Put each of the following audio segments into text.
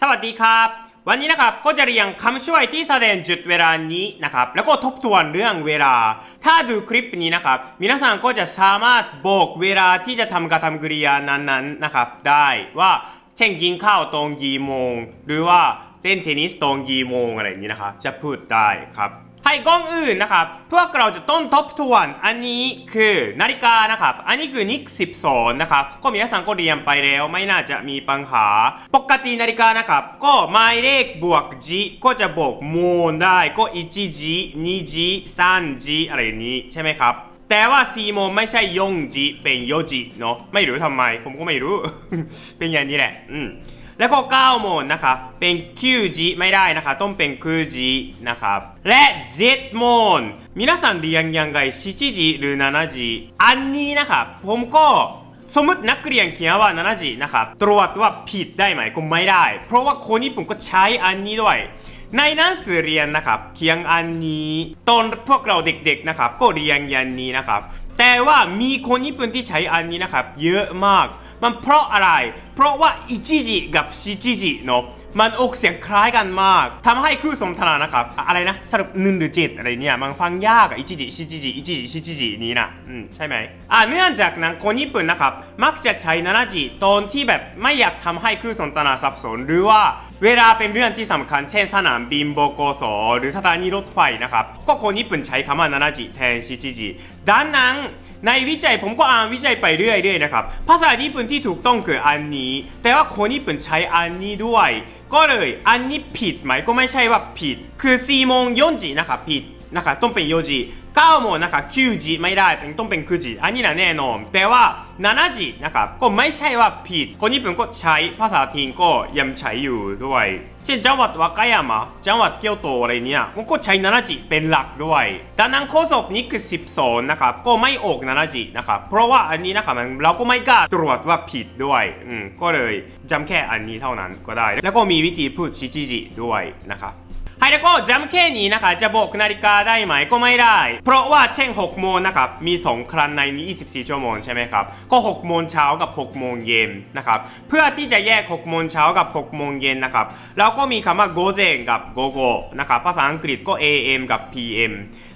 สวัสดีครับ วันนี้นะครับก็จะเรียงคำช่วยที่แสดงจุดเวลานี้นะครับ แล้วก็ทบทวนเรื่องเวลา ถ้าดูคลิปนี้นะครับ皆さんก็จะสามารถบอกเวลาที่จะทำการทำกริยานั้นๆนะครับ ได้ว่าเช่นกินข้าวตรงกี่โมง หรือว่าเล่นเทนนิสตรงกี่โมงอะไรอย่างนี้นะครับจะพูดได้ครับ ให้กล้องอื่นนะครับ พวกเราจะต้องทบทวน อันนี้คือนาฬิกานะครับ อันนี้คือนิกสิบสอนนะครับ ก็มีนักสังก็เรียนไปแล้ว ไม่น่าจะมีปัญหา ปกตินาฬิกานะครับ ก็หมายเลขบวกจีก็จะบอกโมงได้ ก็1จี2จี3จีอะไรนี้ใช่ไหมครับ แต่ว่า4โมงไม่ใช่4จีเป็น4จีเนาะ ไม่รู้ทำไม ผมก็ไม่รู้ เป็นอย่างนี้แหละ อืม แล้วก็9โมงนะคะเป็นคิวจิไม่ได้นะคะ ต้องเป็นคูจินะครับ และเจ็ดโมงมินาเรียนยังไง7時หรือ7จิอันนี้นะครับผมก็สมมตินักเรียนเขียนว่า7จินะครับตรวจว่าผิดได้ไหมก็ไม่ได้ เพราะว่าคนญี่ปุ่นก็ใช้อันนี้ด้วย ในหนังสือเรียนนะครับเคียงอันนี้ตอนพวกเราเด็กๆนะครับก็เรียนยันนี้นะครับ แต่ว่ามีคนญี่ปุ่นที่ใช้อันนี้นะครับ เยอะมาก มันเพราะอะไร เพราะว่าชิจิกับ7時เนาะ มันออกเสียงคล้ายกันมากทำให้คู่สมทนานะครับอะไรนะสรุปหนึ่งหรือจิตอะไรเนี่ยมันฟังยากอะอิจิจิชิจิจิอิจิจิชิจิจินี้นะอืมใช่ไหมอ่าเนื่องจากนั้นคนญี่ปุ่นนะครับมักจะใช้นานาจิตอนที่แบบไม่อยากทำให้คู่สนทนาสับสน หรือว่าเวลาเป็นเรื่องที่สำคัญเช่นสนามบินโบโกโสหรือสถานีรถไฟนะครับก็คนญี่ปุ่นใช้คำว่านานาจิแทนชิจิจิด้านนั้นในวิจัยผมก็อ่านวิจัยไปเรื่อยๆนะครับภาษาญี่ปุ่นที่ถูกต้องคืออันนี้ แต่ว่าคนญี่ปุ่นใช้อันนี้ด้วย ก็เลยอันนี้ผิดไหมก็ไม่ใช่ว่าผิด คือ4โมง40นะครับผิด นะครับต้องเป็น4时9โมงนะครับ9时ไม่ได้เป็นต้องเป็น9时อันนี้นะแน่นอน แต่ว่า7时นะครับก็ไม่ใช่ว่าผิด คนญี่ปุ่นก็ใช้ภาษาจีนก็ยังใช้อยู่ด้วย เช่นจังหวัดวากายามะจังหวัดเกียวโตอะไรเนี่ยมันก็ใช้7时เป็นหลักด้วยดังนั้นข้อสอบนี้คือ12นะครับก็ไม่ออก7时นะครับเพราะว่าอันนี้นะครับมันเราก็ไม่กล้าตรวจว่าผิดด้วยอืมก็เลยจำแค่อันนี้เท่านั้นก็ได้ แล้วก็มีวิธีพูด7时ด้วยนะครับ はい、แล้วก็จำแค่นี้นะคะ จะบอกนาฬิกาได้ไหมก็ไม่ได้ เพราะว่าเช่น 6 โมงนะครับ มี 2 ครั้งใน 24 ชั่วโมงใช่ไหมครับ ก็ 6 โมงเช้ากับ 6 โมงเย็นนะครับ เพื่อที่จะแยก 6 โมงเช้ากับ 6 โมงเย็นนะครับ เราก็มีคำว่าโกเจนกับโกโกนะครับ ภาษาอังกฤษก็ AM กับ PM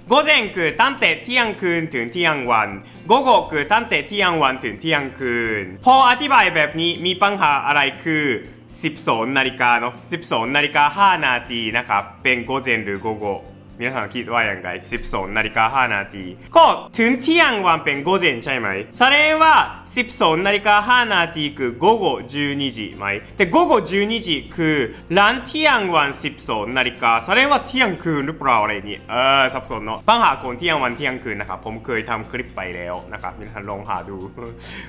โกเจนคือตั้งแต่เที่ยงคืนถึงเที่ยงวันโกโกคือตั้งแต่เที่ยงวันถึงเที่ยงคืน พออธิบายแบบนี้มีปัญหาอะไรคือ12นาฬิกาเนาะ12นาฬิกา5นาทีนะครับเป็น午前หรือ午後皆さんคิดว่าอย่างไร12นาฬิกา5นาที ก็ถึงเที่ยงวันเป็นโกเจนใช่ไหมแสดงว่า 12นาฬิกา5นาทีคือ午後12時ไหมแต่午後12時คือหลังเที่ยงวัน12นาฬิกาแสดงว่าเที่ยงคืนหรือเปล่าอะไรนี่เออสับสนเนาะปัญหาคนเที่ยงวันเที่ยงคืนนะครับ ผมเคยทำคลิปไปแล้วนะครับมีท่านลองหาดู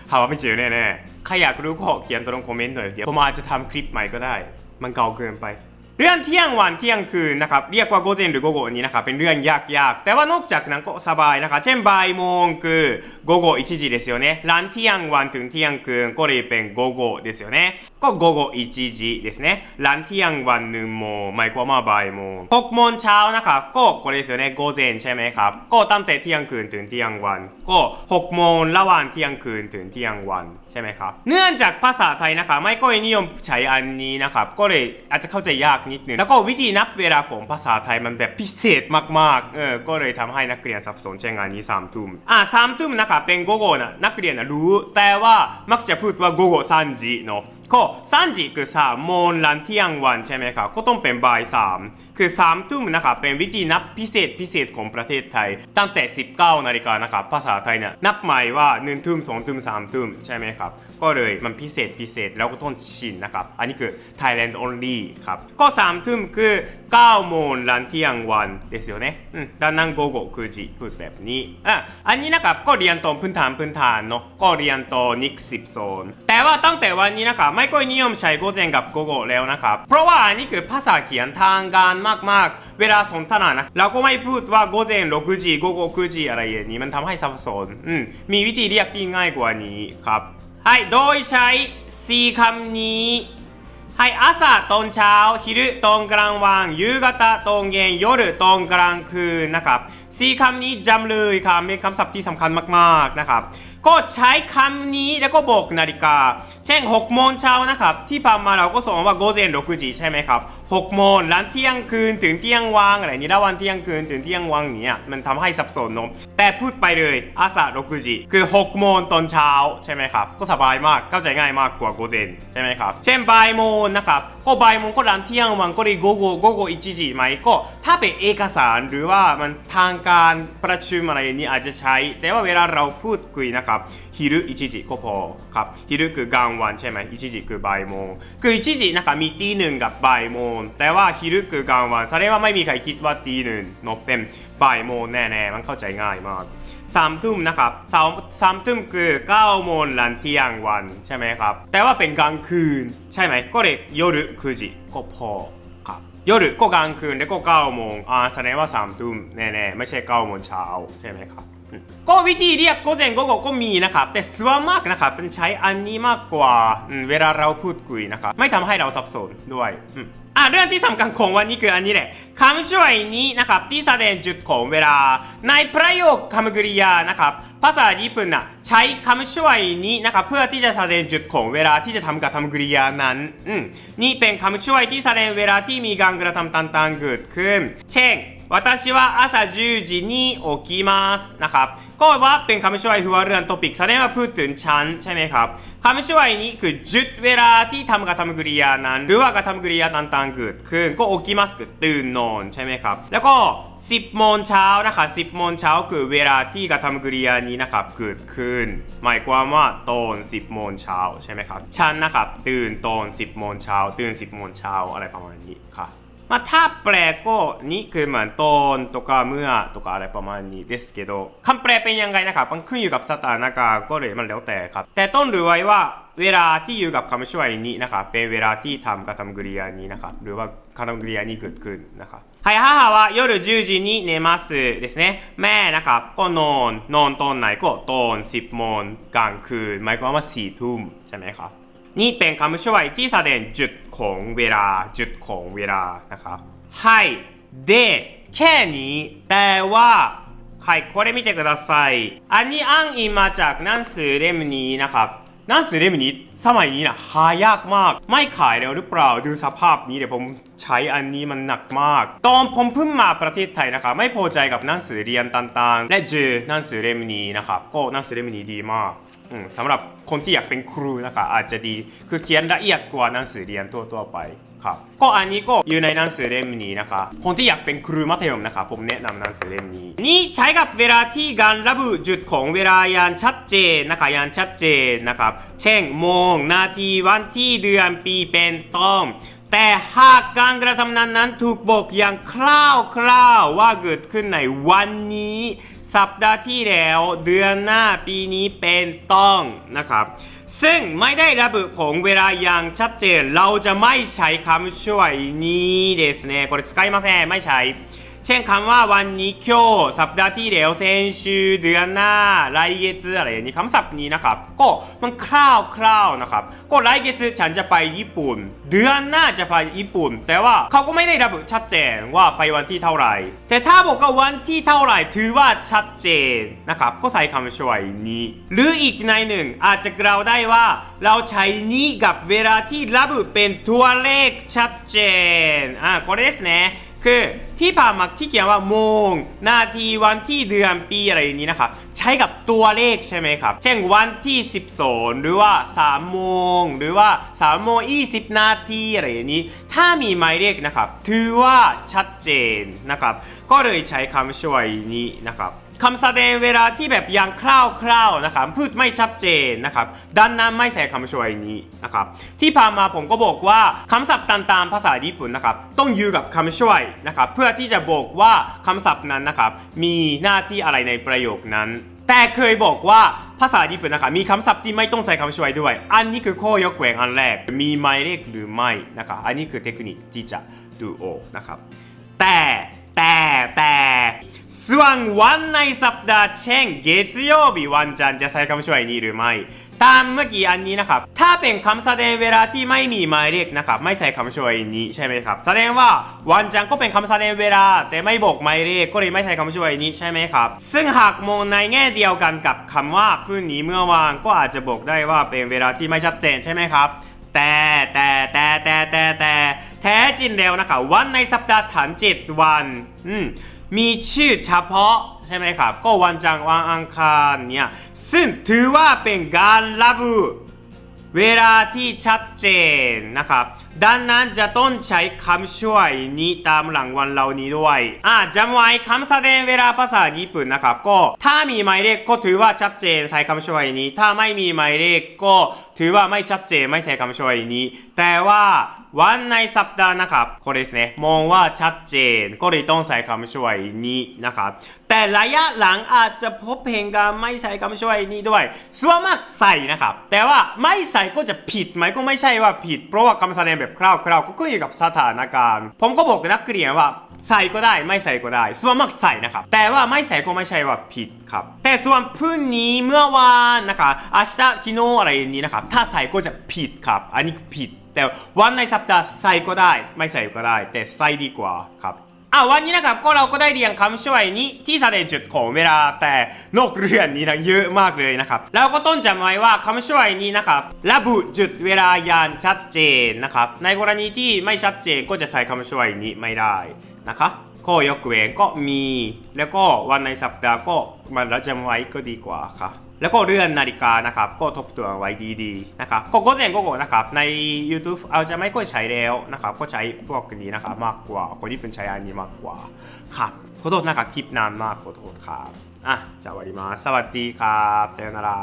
หาว่าไม่เจอแน่ๆใครอยากรู้ก็เขียนตรงคอมเมนต์หน่อยเดี๋ยวผมอาจจะทำคลิปใหม่ก็ได้ มันเก่าเกินไป เรื่องเที่ยงวันเที่ยงคืนนะครับเรียกว่าโกเจนหรือโกโกนี้นะครับเป็นเรื่องยากยากแต่ว่านอกจากนั้นก็สบายนะครับเช่นบ่ายโมงคือโกโกอิจิจิเดสโนร้านเที่ยงวันถึงเที่ยงคืนก็เลยเป็นโกโกเดสโก็โกโกอิจิจิเดสร้านเที่ยงวันหนึ่งโมงหมายความว่าบ่ายโมงหกโมงเช้านะครับก็โกเดสโโกเจนใช่ไหมครับก็ตั้งแต่เที่ยงคืนถึงเที่ยงวัน ก็หกโมงระหว่างเที่ยงคืนถึงเที่ยงวันใช่ไหมครับเนื่องจากภาษาไทยนะครับไม่ก็นิยมใช้อันนี้นะครับก็เลยอาจจะเข้าใจยากนิดนึงแล้วก็วิธีนับเวลาของภาษาไทยมันแบบพิเศษมากๆเออก็เลยทำให้นักเรียนสับสนเช่นงานนี้สามทุ่มอ่าสามทุ่มนะครับเป็นโกโก้นะนักเรียนนะรู้แต่ว่ามักจะพูดว่าโกโก้สาม時เนาะ ก็สาม時คือสามโมงหลังเที่ยงวันใช่ไหมครับก็ต้องเป็นบ่ายสามคือสามทุ่มนะครับเป็นวิธีนับพิเศษพิเศษของประเทศไทย ตั้งแต่ 19นาฬิกานะครับภาษาไทยเนี่ยนับใหม่ว่า1ทุ่ม2ทุ่ม3ทุ่มใช่ไหมครับ ก็เลยมันพิเศษพิเศษแล้วก็ต้องชินนะครับ อันนี้คือ Thailand only ครับ ก็3ทุ่มคือ9โมงหลังเที่ยงวันですよねอืมดังนั้นโกโก้คือจิพูดแบบนี้อ่ะอันนี้นะครับก็เรียนตอนพื้นฐานพื้นฐานเนาะก็เรียนตอนนิกสิบโซนแต่ว่าตั้งแต่วันนี้นะครับ ไม่ค่อยนิยมใช้โกเจนกับโกโก้แล้วนะครับ เพราะว่าอันนี้คือภาษาเขียนทางการมากๆ เวลาสนทนานะเราก็ไม่พูดว่าโกเจน6時โกโก้9時อะไรอย่างนี้มันทำให้สับสนอืมมีวิธีเรียกที่ง่ายกว่านี้ครับ はいโดยใช้4คำนี้ はい朝ตอนเช้า昼ตอนกลางวัน夕方ตอนเย็น夜ตอนกลางคืนนะครับสี่คำนี้จำเลยครับเป็นคำศัพท์ที่สำคัญมากๆนะครับ ก็ใช้คำนี้แล้วก็บอกนาฬิกา เช่น6โมงเช้านะครับ ที่ผ่านมาเราก็สอนว่าโกเซน6時ใช่ไหมครับ6โมงหลังเที่ยงคืนถึงเที่ยงวางอะไรนี้แล้ววันเที่ยงคืนถึงเที่ยงวางเนี่ยมันทำให้สับสนเนอะแต่พูดไปเลยอาสา6時คือ6โมงตอนเช้าใช่ไหมครับ ก็สบายมากเข้าใจง่ายมากกว่าโกเซนใช่ไหมครับ เช่นบ่ายโมง นนะครับก็บ่ายโมงก็ร้านเที่ยงวันก็เลยโกโก้โกโก้จิจิไหมก็ถ้าเป็นเอกสารหรือว่ามันทางการประชุมอะไรนี้อาจจะใช้ แต่ว่าเวลาเราพูดคุยนะครับ 昼1时ก็พอครับ昼คือกลางวันใช่ไหม1时คือบ่ายโมงคือ1时นะครับมีตีหนึ่งกับบ่ายโมงแต่ว่า昼คือกลางวันแสดงว่าไม่มีใครคิดว่าตีหนึ่งเนอะเป็นบ่ายโมงแน่ๆมันเข้าใจง่ายมากสามทุ่มนะครับสามสามทุ่มคือเก้าโมงหลังเที่ยงวันใช่ไหมครับ แต่ว่าเป็นกลางคืนใช่ไหมก็เลย夜9时ก็พอครับ夜ก็กลางคืนแล้วก็เก้าโมงอ่าแสดงว่าสามทุ่มแน่ๆไม่ใช่เก้าโมงเช้าใช่ไหมครับ ก็วิธีเรียกโกเซนกโกก็มีนะครับ แต่ส่วนมากนะครับเป็นใช้อันนี้มากกว่าเวลาเราพูดคุยนะครับ ไม่ทำให้เราสับสนด้วยอะเรื่องที่สำคัญของวันนี้คืออันนี้แหละคำช่วยนี้นะครับที่แสดงจุดของเวลา ในประโยคคำกริยานะครับภาษาญี่ปุ่นนะใช้คำช่วยนี้นะครับเพื่อที่จะแสดงจุดของเวลาที่จะทำกับคำกริยานั้นอืมนี่เป็นคำช่วยที่แสดงเวลาที่มีการกระทำต่างๆเกิดขึ้น เช่น 私は朝10時に起きますนะครับ ก็ว่าเป็นคำช่วยหัวเรือนโทปิกแสดงว่าพูดถึงฉันใช่ไหมครับคำช่วยนี้คือจุดเวลาที่ทำกับทำกริยานั้น หรือว่ากับทำกริยาต่างๆเกิดขึ้นก็起きますคือตื่นนอนใช่ไหมครับ แล้วก็ 10โมงเช้านะครับ10โมงเช้าคือเวลาที่กระทำกริยานี้นะครับเกิดขึ้น หมายความว่าตอน 10โมงเช้าใช่ไหมครับ ฉันนะครับตื่นตอน 10โมงเช้าตื่น 10โมงเช้าอะไรประมาณนี้ครับ まあ、ถ้าแปลก็นี่คือเหมือนตอนとかเมื่อとかอะไรประมาณนี้ですけどคำแปลเป็นยังไงนะครับมันขึ้นอยู่กับสถานการณ์ก็เลยมันแล้วแต่ครับ แต่ต้องรู้ไว้ว่าเวลาที่อยู่กับคำช่วยนี้นะครับเป็นเวลาที่ทำกระทำกริยานี้นะครับหรือว่ากระทำกริยานี้เกิดขึ้นนะครับはい母は夜10時に寝ますですねแม่นะครับก็นอนนอนตอนไหนก็ตอน10โมงกลางคืนหมายความว่า4ทุ่มใช่ไหมครับ นี่เป็นคำช่วยที่แสดงจุดของเวลาจุดของเวลานะครับให้でแค่นี้แต่ว่าはいこれ見てくださいอันนี้อ้างอิงมาจากหนังสือเล่มนี้นะครับหนังสือเล่มนี้สมัยนี้นะหายากมาก ไม่ขายแล้วหรือเปล่าดูสภาพนี้เดี๋ยวผมใช้อันนี้มันหนักมาก ตอนผมเพิ่งมาประเทศไทยนะครับไม่พอใจกับหนังสือเรียนต่างๆ และเจอหนังสือเล่มนี้นะครับก็หนังสือเล่มนี้ดีมาก อืมสำหรับคนที่อยากเป็นครูนะครับอาจจะดีคือเขียนละเอียดกว่าหนังสือเรียนทั่วๆไปครับก็อันนี้ก็อยู่ในหนังสือเล่มนี้นะคะคนที่อยากเป็นครูมัธยมนะครับผมแนะนำหนังสือเล่มนี้ นี่ใช้กับเวลาที่การระบุจุดของเวลาอย่างชัดเจนนะคะอย่างชัดเจนนะครับ เช่นโมง นาทีวันที่เดือนปีเป็นต้นแต่หากการกระทำนั้นนั้นถูกบอกอย่างคร่าวๆว่าเกิดขึ้นในวันนี้ สัปดาห์ที่แล้วเดือนหน้าปีนี้เป็นต้นนะครับ ซึ่งไม่ได้ระบุของเวลาอย่างชัดเจน เราจะไม่ใช้คำช่วยนี้ですねこれ使いませんไม่ใช้ เช่นคำว่าวันนี้今日สัปดาห์ที่แล้ว先週เดือนหน้า来月อะไรอย่างนี้คำศัพท์นี้นะครับ ก็มันคร่าวๆนะครับ ก็来月ฉันจะไปญี่ปุ่น เดือนหน้าจะไปญี่ปุ่น แต่ว่าเขาก็ไม่ได้ระบุชัดเจนว่าไปวันที่เท่าไหร่ แต่ถ้าบอกว่าวันที่เท่าไหร่ถือว่าชัดเจนนะครับ ก็ใส่คำช่วยนี้ หรืออีกในหนึ่งอาจจะกล่าวได้ว่า เราใช้นี้กับเวลาที่ระบุเป็นตัวเลขชัดเจนอ่าこれですね คือที่ผ่านมาที่เขียนว่าโมง นาทีวันที่เดือนปีอะไรอย่างนี้นะครับใช้กับตัวเลขใช่ไหมครับ เช่นวันที่ 12 หรือว่า 3 โมง หรือว่า 3 โมง 20 นาทีอะไรอย่างนี้ ถ้ามีหมายเลขนะครับ ถือว่าชัดเจนนะครับ ก็เลยใช้คำช่วยนี้นะครับ คำแสดงเวลาที่แบบย่างคร่าวๆนะครับพูดไม่ชัดเจนนะครับดังนั้นไม่ใส่คำช่วยนี้นะครับที่ผ่านมาผมก็บอกว่าคำศัพท์ต่างๆภาษาญี่ปุ่นนะครับต้องอยู่กับคำช่วยนะครับเพื่อที่จะบอกว่าคำศัพท์นั้นนะครับมีหน้าที่อะไรในประโยคนั้น แต่เคยบอกว่าภาษาญี่ปุ่นนะครับมีคำศัพท์ที่ไม่ต้องใส่คำช่วยด้วย อันนี้คือข้อยกเว้นอันแรก มีหมายเลขหรือไม่นะครับอันนี้คือเทคนิคที่จะดูออกนะครับแต่ สวัางวันในสัปดาห์เช่นเกจโยวันจันทร์จะใช้คำช่วยนี้หรือไม่ ตามเมื่อกี้อันนี้นะครับ ถ้าเป็นคำแสดงเวลาที่ไม่มีหมายเลขนะครับ ไม่ใส่คำช่วยนี้ใช่ไหมครับ แสดงว่าวันจันทร์ก็เป็นคำแสดงเวลา แต่ไม่บอกหมายเลขก็เลยไม่ใส่คำช่วยนี้ใช่ไหมครับ ซึ่งหากมองในแง่เดียวกันกับคำว่าพื้นนี้เมื่อวานก็อาจจะบอกได้ว่าเป็นเวลาที่ไม่ชัดเจนใช่ไหมครับแต่แต่แต่แต่แต่แต่แท้จริงแล้วนะครับวันในสัปดาห์ฐานจิตวัน อืม มีชื่อเฉพาะใช่ไหมครับ ก็วันจันทร์วันอังคารเนี่ยซึ่งถือว่าเป็นการระบุเวลาที่ชัดเจนนะครับ ดังนั้นจะต้องใช้คำช่วยนี้ตามหลังวันเหล่านี้ด้วยอ่าจำไว้คำแสดงเวลาภาษาญี่ปุ่นนะครับ ก็ถ้ามีหมายเลขก็ถือว่าชัดเจนใช้คำช่วยนี้ ถ้าไม่มีหมายเลขก็ถือว่าไม่ชัดเจนไม่ใช้คำช่วยนี้ แต่ว่า วันในสัปดาห์นะครับこれですねมองว่าชัดเจนก็เลยต้องใช้คำช่วยนี้นะครับ แต่ระยะหลังอาจจะพบเพลงการไม่ใช้คำช่วยนี้ด้วย ส่วนมากใส่นะครับ แต่ว่าไม่ใส่ก็จะผิดไหมก็ไม่ใช่ว่าผิด เพราะว่าคำแสดงแบบคร่าวๆก็ขึ้นอยู่กับสถานการณ์ ผมก็บอกนักเรียนว่าใส่ก็ได้ไม่ใส่ก็ได้ ส่วนมากใส่นะครับ แต่ว่าไม่ใส่ก็ไม่ใช่ว่าผิดครับ แต่ส่วนพรุ่งนี้เมื่อวานนะคะ明日昨日อะไรอย่างนี้นะครับ ถ้าใส่ก็จะผิดครับ อันนี้ผิด แต่วันในสัปดาห์ใส่ก็ได้ ไม่ใส่ก็ได้ แต่ใส่ดีกว่าครับอะวันนี้นะครับก็เราก็ได้เรียนคำช่วยนี้ที่แสดงจุดของเวลาแต่นอกเรือนนี้นะเยอะมากเลยนะครับแล้วก็ต้องจำไว้ว่าคำช่วยนี้นะครับระบุจุดเวลาอย่างชัดเจนนะครับในกรณีที่ไม่ชัดเจนก็จะใช้คำช่วยนี้ไม่ได้นะคะข้อยกเว้นก็มี แล้วก็วันในสัปดาห์ก็มันเราจำไว้ก็ดีกว่าค่ะ แล้วก็เรื่องนาฬิกานะครับก็ทบทวนไว้ดีๆนะครับก็โกเซนโกโกนะครับใน YouTube เอาจะไม่ค่อยใช้แล้วนะครับก็ใช้พวกนี้นะครับมากกว่าคนที่เป็นใช้อันนี้มากกว่าครับขอโทษนะครับคลิปนานมากขอโทษครับอะจะสวัสดีมาสวัสดีครับเซนารา